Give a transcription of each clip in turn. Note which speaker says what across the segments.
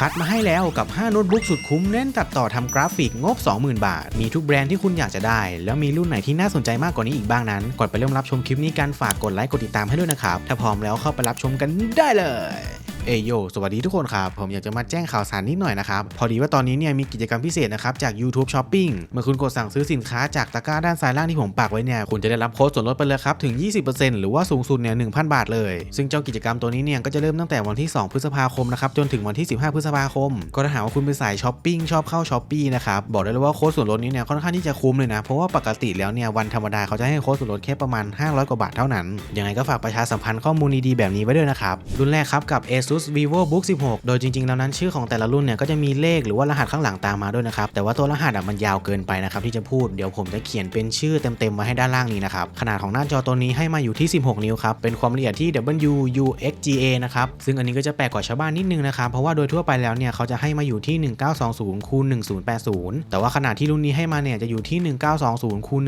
Speaker 1: คัดมาให้แล้วกับ 5 โน้ตบุ๊กสุดคุ้มเน้นตัดต่อทำกราฟิกงบ 20,000 บาท มีทุกแบรนด์ที่คุณอยากจะได้ แล้วมีรุ่นไหนที่น่าสนใจมากกว่านี้อีกบ้างนั้น ก่อนไปเริ่มรับชมคลิปนี้การฝากกดไลค์กดติดตามให้ด้วยนะครับ ถ้าพร้อมแล้วเข้าไปรับชมกันได้เลย เอโยสวัสดีทุกคนครับ ผมอยากจะมาแจ้งข่าวสารนิดหน่อยนะครับ พอดีว่าตอนนี้เนี่ยมีกิจกรรมพิเศษนะครับ จาก YouTube Shopping เมื่อคุณกดสั่งซื้อสินค้าจากตะกร้าด้านซ้ายล่างที่ผมปักไว้เนี่ย คุณจะได้รับโค้ดส่วนลดไปเลยครับ ถึง 20%หรือว่าสูงสุดเนี่ย 1,000 บาทเลย ซึ่งเจ้ากิจกรรมตัวนี้เนี่ยก็จะเริ่มตั้งแต่วันที่ 2 พฤษภาคมนะครับจนถึงวันที่ 15 พฤษภาคม ก็ถ้าหากว่าคุณเป็นสายช้อปปิ้งชอบเข้าช้อปปี้นะครับบอกได้เลยว่าโค้ดส่วนลดนี้เนี่ยค่อนข้างที่จะคุ้มเลยนะเพราะว่าปกติแล้วเนี่ยวันธรรมดาเขาจะให้โค้ดส่วนลดแค่ประมาณ 500 กว่าบาทเท่านั้นยังไงก็ฝากประชาสัมพันธ์ข้อมูลดีๆแบบนี้ไว้ด้วยนะครับรุ่นแรกครับกับ ASUS Vivo Book 16 โดยจริงๆ แล้วนั้นชื่อของแต่ละรุ่นเนี่ยก็จะมีเลขหรือว่ารหัสข้างหลังตามมาด้วยนะครับ แต่ว่าตัวรหัสอะมันยาวเกินไปนะครับที่จะพูด เดี๋ยวผมจะเขียนเป็นชื่อเต็มๆไว้ให้ด้านล่างนี้นะครับ ขนาดของหน้าจอตัวนี้ให้มาอยู่ที่ 16 นิ้วครับ เป็นความละเอียดที่ WUXGA นะครับ ซึ่งอันนี้ก็จะแปลกกว่าชาวบ้านนิดนึงนะครับ เพราะว่าโดยทั่วไปแล้วเนี่ยเขาจะให้มาอยู่ที่ 1920คูณ1080 แต่ว่าขนาดที่รุ่นนี้ให้มาเนี่ยจะอยู่ที่ 1920คูณ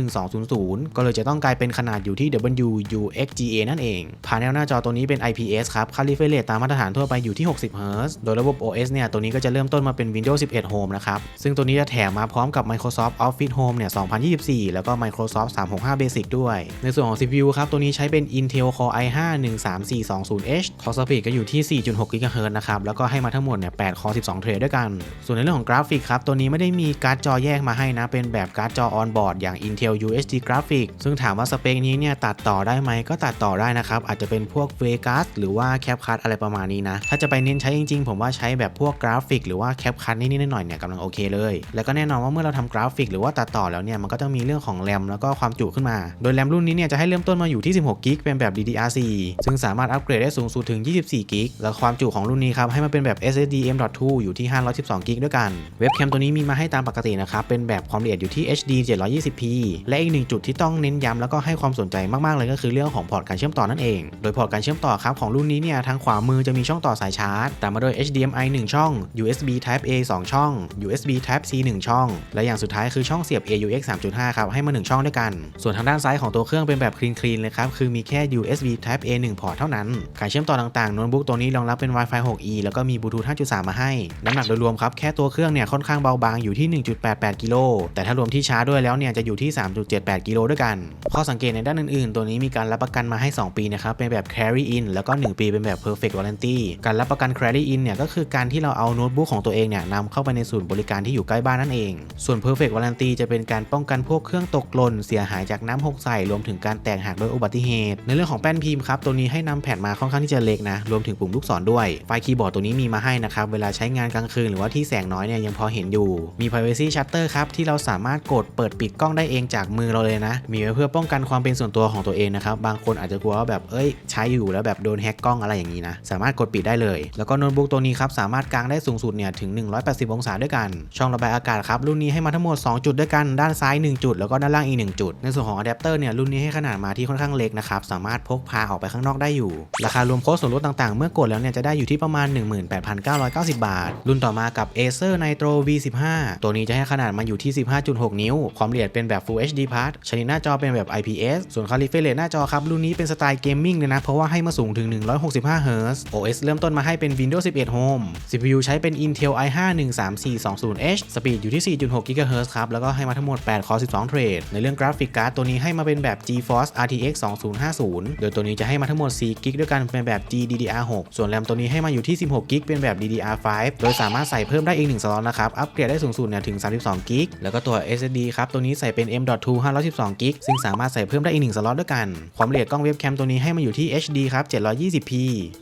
Speaker 1: 1200 ก็เลยจะต้องกลายเป็นขนาดอยู่ที่ WUXGA นั่นเองพาเนลหน้าจอตัวนี้เป็น IPS ครับคา refresh rate ตามมาตรฐานทั่วไปอยู่ที่ 60 Hz โดยระบบ OS เนี่ย ตัวนี้ก็จะเริ่มต้นมาเป็น Windows 11 Home นะครับ ซึ่งตัวนี้จะแถมมาพร้อมกับ Microsoft Office Home เนี่ย 2024 แล้วก็ Microsoft 365 Basic ด้วย ในส่วนของ CPU ครับ ตัวนี้ใช้เป็น Intel Core i5 13420H Clock Speed ก็อยู่ที่ 4.6 GHz นะครับ แล้วก็ให้มาทั้งหมดเนี่ย 8 Core 12 เทรดด้วยกัน ส่วนในเรื่องของกราฟิกครับ ตัวนี้ไม่ได้มีการ์ดจอแยกมาให้นะ เป็นแบบการ์ดจอ on board อย่าง Intel UHD Graphics ซึ่งถามว่าสเปคนี้เนี่ยตัดต่อได้ไหมก็ตัดต่อได้นะครับอาจจะเป็นพวก Vegas หรือว่า CapCut อะไรประมาณนี้นะ ถ้าจะไปเน้นใช้จริงๆ ผมว่าใช้แบบพวกกราฟิก หรือว่าแคปคัทนิดๆหน่อยๆเนี่ยกำลังโอเคเลย แล้วก็แน่นอนว่าเมื่อเราทำกราฟิก หรือว่าตัดต่อแล้วเนี่ยมันก็ต้องมีเรื่องของแรมแล้วก็ความจุขึ้นมา โดยแรมรุ่นนี้เนี่ยจะให้เริ่มต้นมาอยู่ที่ 16กิกเป็นแบบ DDR4 ซึ่งสามารถอัปเกรดได้สูงสุดถึง 24กิกแล้วความจุของรุ่นนี้ครับให้มาเป็นแบบ SSD M.2 อยู่ที่ 512กิกด้วยกันเว็บแคมตัวนี้มีมาให้ตามปกตินะครับเป็นแบบความละเอียดอยู่ที่ HD 720p และอีกหนึ่งจุดที่ต้องเน้นย้ำแล้วก็ให้ความสนใจมากๆเลยก็คือเรื่องของพอร์ตการเชื่อมต่อนั่นเอง โดยพอร์ตการเชื่อมต่อครับของรุ่นนี้เนี่ยทางขวามือจะมีช่องต่อสายชาร์จ แตามมาด้วย HDMI 1 ช่อง USB Type A 2 ช่อง USB Type C 1 ช่อง และอย่างสุดท้ายคือช่องเสียบ AUX 3.5 ครับ ให้มา 1 ช่องด้วยกัน ส่วนทางด้านซ้ายของตัวเครื่องเป็นแบบคลีนๆเลยครับ คือมีแค่ USB Type A 1 พอร์ตเท่านั้น การเชื่อมต่อต่างๆโน้ตบุ๊กตัวนี้รองรับเป็น Wi-Fi 6E แล้วก็มีบลูทูธ5.3 มาให้ น้ำหนักโดยรวมครับ แค่ตัวเครื่องเนี่ยค่อนข้างเบาบางอยู่ที่ 1.88 กิโล แต่ถ้ารวมที่ชาร์จด้วยแล้วเนี่ยจะอยู่ที่ 3.78 กิโลด้วยกัน ข้อสังเกตในด้านอื่นๆ ตัวนี้มีการรับประกันมาให้ 2 ปีนะครับ เป็นแบบ carry in แล้วก็ 1 ปีเป็นแบบ perfect warranty การรับประกัน carry in เนี่ยก็คือการที่เราเอาโน้ตบุ๊กของตัวเองเนี่ยนำเข้าไปในศูนย์บริการที่อยู่ใกล้บ้านนั่นเอง ส่วน perfect warranty จะเป็นการป้องกันพวกเครื่องตกหล่นเสียหายจากน้ำหกใส่รวมถึงการแตกหักโดยอุบัติเหตุ ในเรื่องของแป้นพิมพ์ครับตัวนี้ให้นำแผ่นมาค่อนข้างที่จะเล็กนะรวมถึงปุ่มลูกศรด้วยไฟคีย์บอร์ดตัวนี้มีมาให้นะครับเวลาใช้งานกลางคืนหรือว่าที่แสงน้อยเนี่ยยังพอเห็นอยู่มี privacy shutter ครับที่เราสามารถกดเปิดปิดกล้องได้เองจากมือเราเลยนะ มีไว้เพื่อป้องกันความเป็นส่วนตัวของตัวเองนะครับบางคนอาจจะกลัวว่าแบบเอ้ย ใช้อยู่แล้วแบบโดนแฮ็กกล้องอะไรอย่างนี้นะสามารถกดปิดได้เลย แล้วก็โน้ตบุ๊กตัวนี้ครับสามารถกางได้สูงสุดเนี่ยถึง 180 องศาด้วยกัน ช่องระบายอากาศครับรุ่นนี้ให้มาทั้งหมด 2 จุดด้วยกันด้านซ้าย 1 จุด แล้วก็ด้านล่างอีก 1 จุด ในส่วนของอะแดปเตอร์เนี่ยรุ่นนี้ให้ขนาดมาที่ค่อนข้างเล็กนะครับสามารถพกพาออกไปข้างนอกได้อยู่ ราคารวมโค้ดส่วนลดต่างๆ เมื่อกดแล้วเนี่ยจะได้อยู่ที่ประมาณ 18,990 บาท รุ่นต่อมากับ Acer Nitro V15 ตัวนี้จะให้ขนาดมาอยู่ที่ 15.6 นิ้ว ความละเอียดเป็นแบบ Full HD Plus ชนิดหน้าจอเป็นแบบ IPS ส่วนคาลิเฟรตหน้าจอครับรุ่นนี้เป็นสไตล์เกมมิ่งเลยนะเพราะว่าให้มาสูงถึง 165 Hz OS เริ่มต้นมาให้เป็น Windows 11 Home CPU ใช้เป็น Intel i5 13420H สปีดอยู่ที่ 4.6 GHz ครับ แล้วก็ให้มาทั้งหมด8 Core 12 เทรด ในเรื่องกราฟิกการ์ดตัวนี้ให้มาเป็นแบบ GeForce RTX 2050 โดยตัวนี้จะให้มาทั้งหมด4 g b ด้วยกันเป็นแบบ GDDR6 ส่วนแรมตัวนี้ให้มาอยู่ที่ 16 g b เป็นแบบ DDR5 โดยสามารถใส่เพิ่มได้อีก 1 สล็อตนะครับ อัปเกรดได้สูงสุดเนี่ยถึง 32 g b แล้วก็ตัว SSD ครับ ตัวนี้ใส่เป็น M.2 512 g b ซึ่งสามารถใส่เพิ่มได้อีก 1 สล็อตด้วยกัน ความละเอียดกล้องเว็บแคมตัวนี้ให้มาอยู่ที่ HD ครับ 720p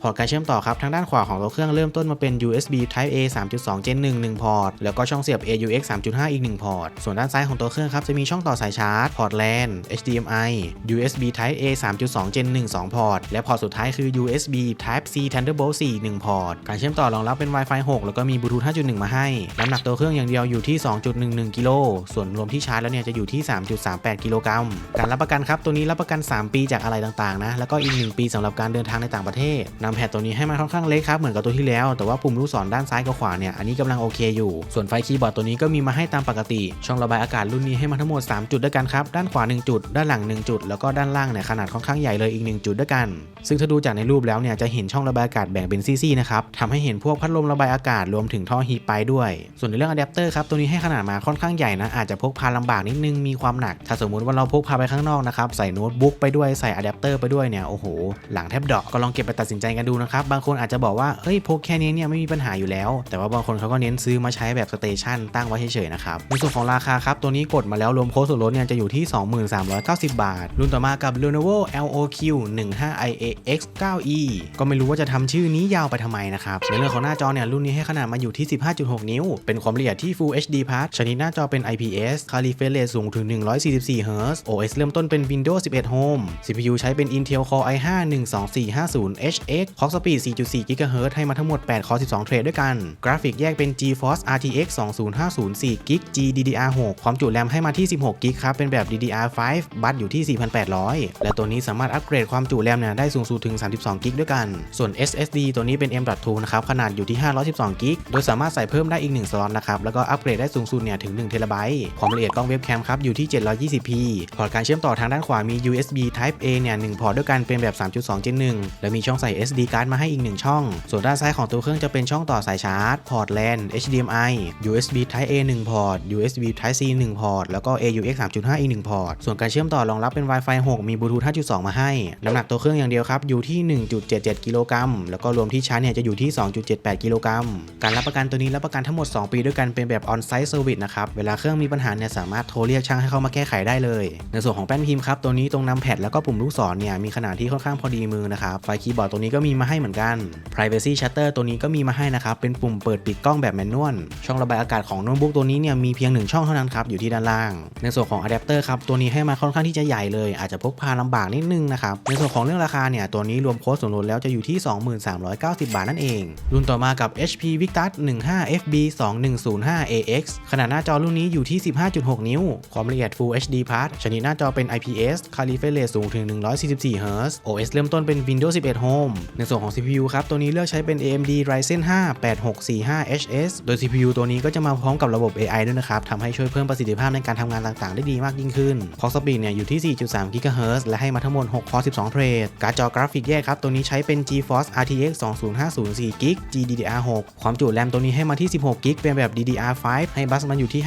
Speaker 1: พอร์ตการเชื่อมต่อครับทางด้านขวาของตัวเครื่องเริ่มต้นมาเป็น USB Type A 3.2 Gen 1 1 พอร์ต แล้วก็ช่องเสียบ AUX 3.5 อีก 1 พอร์ต ส่วนด้านซ้ายของตัวเครื่องครับจะมีช่องต่อสายชาร์จ พอร์ต LAN HDMI USB Type A 3.2 Gen 1 2 พอร์ต และพอร์ตสุดท้ายคือ USB Type C Thunderbolt 4 1 พอร์ต การเชื่อมต่อรองรับเป็น Wi-Fi 6 แล้วก็มีบลูทูธ5.1 มาให้ น้ำหนักตัวเครื่องอย่างเดียวอยู่ที่ 2.11 กิโล ส่วนรวมที่ชาร์จแล้วเนี่ยจะอยู่ที่ 3.38 กิโลกรัม การรับประกันครับตัวนี้รับประกัน 3 ปีจากอะไรต่างๆนะ แล้วก็อีก 1 ปีสำหรับการเดินทางในต่างประเทศนำแพดตัวนี้ให้มาค่อนข้างเล็กครับเหมือนกับตัวที่แล้ว แต่ว่าปุ่มลูกศรด้านซ้ายกับขวาเนี่ยอันนี้กำลังโอเคอยู่ ส่วนไฟคีย์บอร์ดตัวนี้ก็มีมาให้ตามปกติ ช่องระบายอากาศรุ่นนี้ให้มาทั้งหมด 3 จุดด้วยกันครับ ด้านขวา 1 จุด ด้านหลัง 1 จุด แล้วก็ด้านล่างเนี่ยขนาดค่อนข้างใหญ่เลยอีก 1 จุดด้วยกัน ซึ่งถ้าดูจากในรูปแล้วเนี่ยจะเห็นช่องระบายอากาศแบ่งเป็นซี่ๆนะครับทำให้เห็นพวกพัดลมระบายอากาศรวมถึงท่อฮีทไปด้วย ส่วนในเรื่องอะแดปเตอร์ครับตัวนี้ให้ขนาดมาค่อนข้างใหญ่นะอาจจะพกพาลำบากนิดนึงมีความหนัก ถ้าสมมุติว่าเราพกพาไปข้างนอกนะครับใส่โน้ตบุ๊กไปด้วยใส่อะแดปเตอร์ไปด้วยเนี่ยโอ้โหหลังแทบดอกก็ลองเก็บไปตัดสินใจกันดูนะครับบางคนอาจจะบอกว่าเฮ้ยพกแค่นี้เนี่ยไม่มีปัญหาอยู่แล้ว แต่ว่าบางคนเขาก็เน้นซื้อมาใช้แบบสเตชันตั้งไว้เฉยๆนะครับในส่วนของราคาครับตัวนี้กดมาแล้วรวมโค้ดส่วนลดเนี่ยจะอยู่ที่ 2390 บาท รุ่นต่อมากับ Lenovo LOQ 15IAX 9E ก็ไม่รู้ว่าจะทำชื่อนี้ยาวไปทำไมนะครับในเรื่องของหน้าจอเนี่ยรุ่นนี้ให้ขนาดมาอยู่ที่ 15.6 นิ้ว เป็นความละเอียดที่ Full HD Plus ชนิดหน้าจอเป็น IPS คาลิเฟเรสูงถึง 144 Hz OS เริ่มต้นเป็น Windows 11 Home CPU ใช้เป็น Intel Core i5 12450HX Clock Speed 4.4 GHz ให้มาทั้งหมด8 Core 12 เทรดด้วยกัน กราฟิกแยกเป็น GeForce RTX 2050 4 g GDDR6 ความจุแรมให้มาที่ 16 g ครับ เป็นแบบ DDR5 บัตอยู่ที่ 4,800 และตัวนี้สามารถอัปเกรดความจุแรมเนี่ยได้สูงสุดถึง 32 g ด้วยกัน ส่วน SSD ตัวนี้เป็น M.2 นะครับ ขนาดอยู่ที่ 512 g โดยสามารถใส่เพิ่มได้อีก 1 สล็อตนะครับ แล้วก็อัปเกรดได้สูงสุดเนี่ยถึง1 t b ความละเอียดกล้องเว็บแคมครับอยู่ที่ 720p พอร์ตการเชื่อมต่อทางด้านขวามี USB Type A เนี่ย1พอร์ตด้วยกันเป็นแบบ 3.2 Gen 1และมีช่องใส่ SD card มาให้อีก1 ช่อง ส่วนด้านซ้ายของตัวเครื่องจะเป็นช่องต่อสายชาร์จ พอร์ต LAN HDMI USB Type A 1 พอร์ต USB Type C 1 พอร์ต แล้วก็ AUX 3.5 อีก 1 พอร์ต ส่วนการเชื่อมต่อรองรับเป็น Wi-Fi 6 มี Bluetooth 5.2 มาให้ น้ำหนักตัวเครื่องอย่างเดียวครับ อยู่ที่ 1.77 กิโลกรัม แล้วก็รวมที่ชาร์จเนี่ยจะอยู่ที่ 2.78 กิโลกรัม การรับประกันตัวนี้รับประกันทั้งหมด 2 ปีด้วยกันเป็นแบบ on-site service นะครับ เวลาเครื่องมีปัญหาเนี่ยสามารถโทรเรียกช่างให้เข้ามาแก้ไขได้เลย ในส่วนของแป้นพิมพ์ครับ ตัวนี้ตรงนำแพดแล้วก็ปุ่มลูกศรเนี่ยมีขนาดที่ค่อนข้างพอดีมือนะครับ ไฟคีย์บอร์ดตัวนี้ก็มีมาให้เหมือนกัน privacy shutter ตัวนี้ก็มีมาให้นะครับ เป็นปุ่มเปิดปิดกล้องแบบแมนนวล ช่องระบายอากาศของโน้ตบุ๊กตัวนี้เนี่ยมีเพียงหนึ่งช่องเท่านั้นครับ อยู่ที่ด้านล่าง ในส่วนของอะแดปเตอร์ครับ ตัวนี้ให้มาค่อนข้างที่จะใหญ่เลย อาจจะพกพาลำบากนิดนึงนะครับ ในส่วนของเรื่องราคาเนี่ย ตัวนี้รวมโค้ดส่วนลดแล้วจะอยู่ที่ 2390 บาทนั่นเอง รุ่นต่อมากับ HP Victus 15FB 2105 AX ขนาดหน้าจอรุ่นนี้อยู่ที่ 15.6 นิ้ว ความละเอียด Full HD Plus ชนิดหน้าจอเป็น IPS คาลิเฟรสูงถึง 144 Hz OS เริ่มต้นเป็น Windows 11 Home ในส่วนของ CPU ครับ ตัวนี้เลือกใช้เป็น AMD Ryzen 5 8645HS โดย CPU ตัวนี้ก็จะมาพร้อมกับระบบ AI ด้วยนะครับ ทำให้ช่วยเพิ่มประสิทธิภาพในการทำงานต่างๆ ได้ดีมากยิ่งขึ้น Clock Speed เนี่ยอยู่ที่ 4.3 GHz และให้มาทั้งหมด6 Core 12 เทรด การ์ดจอกราฟิกแยกครับ ตัวนี้ใช้เป็น GeForce RTX 2050 4GB GDDR6 ความจุแรมตัวนี้ให้มาที่ 16GB เป็นแบบ DDR5 ให้บัสมันอยู่ที่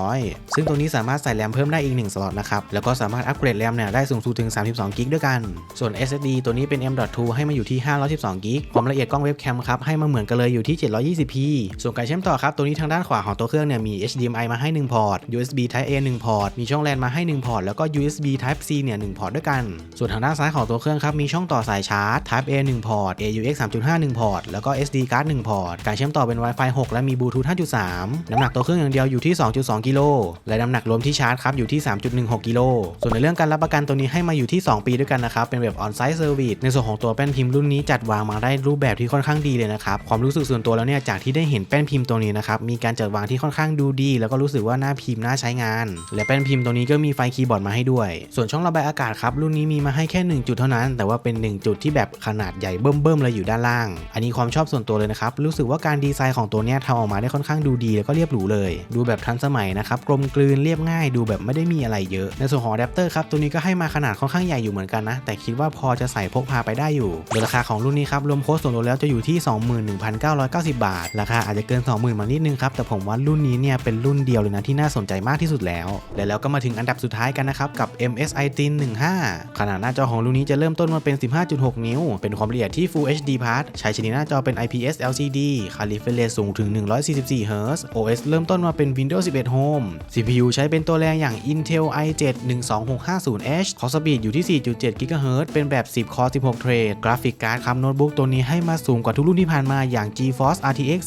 Speaker 1: 5,600 ซึ่งตัวนี้สามารถใส่แรมเพิ่มได้อีก1สล็อตนะครับแล้วก็สามารถอัปเกรดแรมเนี่ยได้สูงสุดถึง32 GB ด้วยกัน ส่วน SSD ตัวนี้เป็น M.2 ให้มาอยู่ที่ 512 g ความละเอียดกล้องเว็บแคมครับให้มาเหมือนกันเลยอยู่ที่ 720p ส่วนการเชื่อมต่อครับตัวนี้ทางด้านขวาของตัวเครื่องเนี่ยมี HDMI มาให้ 1 พอร์ต USB Type A 1 พอร์ต มีช่องแลนมาให้ 1 พอร์ต แล้วก็ USB Type C เนี่ย 1 พอร์ตด้วยกัน ส่วนทางด้านซ้ายของตัวเครื่องครับ มีช่องต่อสายชาร์จ Type A 1 พอร์ต AUX 3.5 1 พอร์ต แล้วก็ SD card 1 พอร์ต การเชื่อมต่อเป็น Wi-Fi 6 และมี Bluetooth 5.3 น้ำหนักตัวเครื่องอย่างเดียวอยู่ที่ 2.2 กิโล และน้ำหนักรวมที่ชาร์จครับอยู่ที่ 3.16 กิโล ส่วนในเรื่องการรับประกันตัวนี้ให้มาอยู่ที่ 2 ปีด้วยกันนะครับ เป็นแบบ on-site service ในส่วนของตัวแป้นพิมพ์รุ่นนี้จัดวางมาได้รูปแบบที่ค่อนข้างดีเลยนะครับ ความรู้สึกส่วนตัวแล้วเนี่ยจากที่ได้เห็นแป้นพิมพ์ตัวนี้นะครับมีการจัดวางที่ค่อนข้างดูดี แล้วก็รู้สึกว่าหน้าพิมพ์น่าใช้งาน และแป้นพิมพ์ตัวนี้ก็มีไฟคีย์บอร์ดมาให้ด้วย ส่วนช่องระบายอากาศครับรุ่นนี้มีมาให้แค่ 1 จุดเท่านั้น แต่ว่าเป็น 1 จุดที่แบบขนาดใหญ่เบิ่มๆเลยอยู่ด้านล่าง อันนี้ความชอบส่วนตัวเลยนะครับรู้สึกว่าการดีไซน์ของตัวเนี้ยทำออกมาได้ค่อนข้างดูดี แล้วก็เรียบหรูเลย ดูแบบทันสมัยนะครับกลมกลืนเรียบง่าย ดูแบบไม่ได้มีอะไรเยอะ ในส่วนของอะแดปเตอร์ครับตัวนี้ก็ให้มาขนาดค่อนข้างใหญ่อยู่เหมือนกันนะแต่คิดว่าพอจะใส่พกพาไปได้อยู่โดยราคาของรุ่นนี้ครับรวมโค้ดส่วนลดแล้วจะอยู่ที่ 21,990 บาท ราคาอาจจะเกิน 20,000 มานิดนึงครับ แต่ผมว่ารุ่นนี้เนี่ยเป็นรุ่นเดียวเลยนะที่น่าสนใจมากที่สุดแล้ว และแล้วก็มาถึงอันดับสุดท้ายกันนะครับ กับ MSI Tin 15 ขนาดหน้าจอของรุ่นนี้จะเริ่มต้นมาเป็น 15.6 นิ้ว เป็นความละเอียดที่ Full HD Plus ใช้ชนิดหน้าจอเป็น IPS LCD คาลิเฟรสูงถึง 144 Hz OS เริ่มต้นมาเป็น Windows 11 Home CPU ใช้เป็นตัวแรงอย่าง Intel i7 12650H Clock Speed อยู่ที่ 4.7 GHz เป็นแบบ 10 Core 16 เทรดกราฟิกการ์ดครับโน้ตบุ๊กตัวนี้ให้มาสูงกว่าทุกรุ่นที่ผ่านมาอย่าง GeForce RTX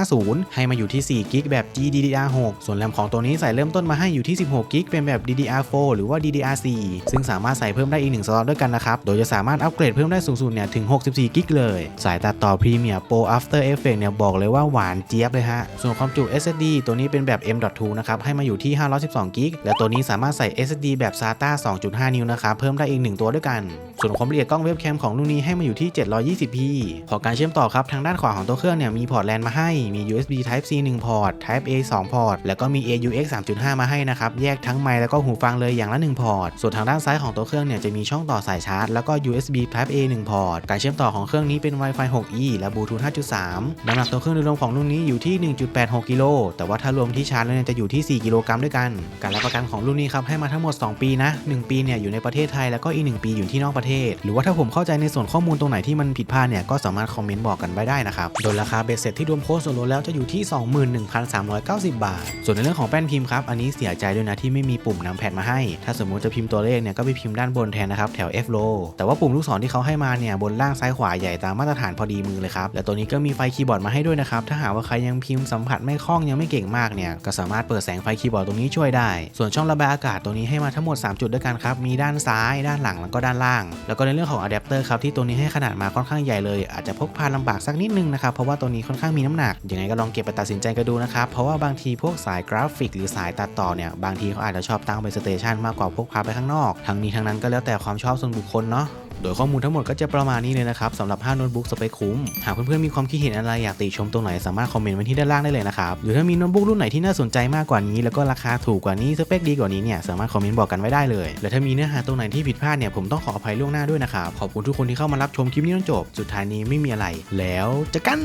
Speaker 1: 3050 ให้มาอยู่ที่ 4 g b แบบ GDDR6 ส่วนแรมของตัวนี้ใส่เริ่มต้นมาให้อยู่ที่ 16 g b เป็นแบบ DDR4 หรือว่า DDR4 ซึ่งสามารถใส่เพิ่มได้อีก 1 สล็อตด้วยกันนะครับ โดยจะสามารถอัปเกรดเพิ่มได้สูงสุดเนี่ยถึง 64 g b เลย สายตัดต่อ Premiere Pro After Effects เนี่ยบอกเลยว่าหวานเจี๊ยบเลยฮะ ส่วนความจุ SSD ตัวนี้เป็นแบบ M.2 นะครับให้มาอยู่ที่ 512 g b และตัวนี้สามารถใส่ SSD แบบ SATA 2.5 นิ้วนะครับเพิ่มได้อีก 1 ตัวด้วยกัน ส่วนความละเอียดกล้องเว็บแคมของรุ่นนี้ให้มาอยู่ที่ 720p USB พอการเชื่อมต่อครับทางด้านขวาของตัวเครื่องเนี่ยมีพอร์ตแลนมาให้มี USB Type C 1 พอร์ต Type A 2 พอร์ต แล้วก็มี AUX 3.5 มาให้นะครับ แยกทั้งไมค์แล้วก็หูฟังเลยอย่างละ 1 พอร์ต ส่วนทางด้านซ้ายของตัวเครื่องเนี่ยจะมีช่องต่อสายชาร์จ แล้วก็ USB Type A 1 พอร์ต การเชื่อมต่อของเครื่องนี้เป็น Wi-Fi 6E และ Bluetooth 5.3 น้ำหนักตัวเครื่องโดยรวมของรุ่นนี้อยู่ที่ 1.86 กิโล แต่ว่าถ้ารวมที่ชาร์จแล้วเนี่ยจะอยู่ที่ 4 กิโลกรัมด้วยกัน การรับประกันของรุ่นนี้ครับให้มาทั้งหมด 2 ปีนะ 1 ปีเนี่ยอยู่ในประเทศไทยแล้วก็อีก 1 ปีอยู่ที่นอกประเทศ หรือว่าถ้าผมเข้าใจในส่วนข้อมูลตรงไหนที่มันผิดพลาดเนี่ยก็สามารถคอมเมนต์บอกกันไว้ได้นะครับ โดยราคาเบสเซ็ตที่รวมโค้ดส่วนลดแล้วจะอยู่ที่ 21,390 บาท ส่วนในเรื่องของแป้นพิมพ์ครับ อันนี้เสียใจด้วยนะที่ไม่มีปุ่มนำแพดมาให้ ถ้าสมมุติจะพิมพ์ตัวเลขเนี่ยก็ไปพิมพ์ด้านบนแทนนะครับแถว F low แต่ว่าปุ่มลูกศรที่เขาให้มาเนี่ยบนล่างซ้ายขวาใหญ่ตามมาตรฐานพอดีมือเลยครับและตัวนี้ก็มีไฟคีย์บอร์ดมาให้ด้วยนะครับถ้าหากว่าใครยังพิมพ์สัมผัสไม่คล่องยังไม่เก่งมากเนี่ยก็สามารถเปิดแสงไฟคีย์บอร์ดตรงนี้ช่วยได้ ส่วนช่องระบายอากาศตัวนี้ให้มาทั้งหมด 3 จุดด้วยกันครับมีด้านซ้าย ด้านหลังแล้วก็ด้านล่าง แล้วก็ในเรื่องของอะแดปเตอร์ครับที่ตัวนี้ให้ขนาดมาค่อนข้างใหญ่เลย อาจจะพกพาลำบากสักนิดนึงนะครับ เพราะว่าตัวนี้ค่อนข้างมีน้ำหนัก ยังไงก็ลองเก็บไปตัดสินใจกันดูนะครับ เพราะว่าบางทีพวกสายกราฟิก หรือสายตัดต่อเนี่ย บางทีเขาอาจจะชอบตั้งเป็นสเตชันมากกว่าพกพาไปข้างนอก ทั้งนี้ทั้งนั้นก็แล้วแต่ความชอบส่วนบุคคลเนาะ โดยข้อมูลทั้งหมดก็จะประมาณนี้เลยนะครับสำหรับ5โน้ตบุ๊กสเปคคุ้ม หากเพื่อนๆมีความคิดเห็นอะไรอยากติชมตรงไหนสามารถคอมเมนต์ไว้ที่ด้านล่างได้เลยนะครับ หรือถ้ามีโน้ตบุ๊กรุ่นไหนที่น่าสนใจมากกว่านี้แล้วก็ราคาถูกกว่านี้สเปคดีกว่านี้เนี่ยสามารถคอมเมนต์บอกกันไว้ได้เลย และถ้ามีเนื้อหาตรงไหนที่ผิดพลาดเนี่ยผมต้องขออภัยล่วงหน้าด้วยนะครับขอบคุณทุกคนที่เข้ามารับชมคลิปนี้จนจบ สุดท้ายนี้ไม่มีอะไร แล้วเจอกัน